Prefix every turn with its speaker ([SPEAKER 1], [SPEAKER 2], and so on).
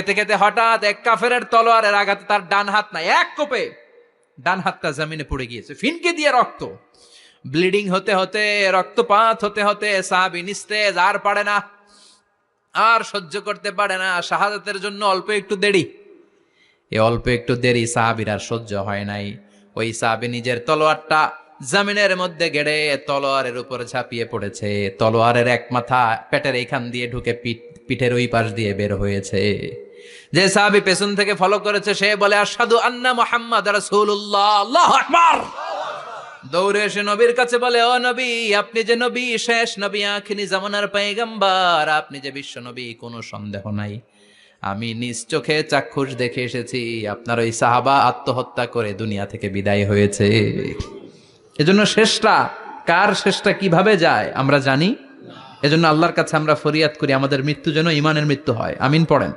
[SPEAKER 1] খেতে খেতে হঠাৎ এক কাফেরের তলোয়ারের আঘাতে তার ডান হাত নাই, এক কোপে ডান হাতটা জমিনে পড়ে গিয়েছে। ফিনকে দিয়ে রক্ত। ব্লিডিং হতে হতে, রক্তপাত হতে হতে সাহাবি নিস্তেজ, আর পারে না। আর সহ্য করতে পারে না। শাহাদাতের জন্য অল্প একটু দেরি। এ অল্প একটু দেরি সাহাবির আর সহ্য হয় নাই। ওই সাহাবি নিজের তলোয়ারটা জামিনের মধ্যে গেড়ে তলোয়ারের উপর ঝাঁপিয়ে পড়েছে। তলোয়ারের এক মাথা পেটের এইখান দিয়ে ঢুকে পিঠ পিঠের ওই পাশ দিয়ে বের হয়েছে। যে সাহাবি পেছন থেকে ফলো করেছে, সে বলে আসাদু আন্না মোহাম্মদ রাসূলুল্লাহ দৌড়ে এসে নবীর কাছে বলে, ও নবী, আপনি যে নবী শেষ, নবী আখিনি জামানার পাইগাম্বার আপনি যে বিশ্ব নবী, কোনো সন্দেহ নাই। আমি নিজ চোখে চাক্ষুষ দেখে এসেছি, আপনার ওই সাহাবা আত্মহত্যা করে দুনিয়া থেকে বিদায় হয়েছে। এজন্য শেষটা, কার শেষটা কীভাবে যায়, আমরা জানি। এজন্য আল্লাহর কাছে আমরা ফরিয়াদ করি, আমাদের মৃত্যু যেন ইমানের মৃত্যু হয়। আমিন পড়েন।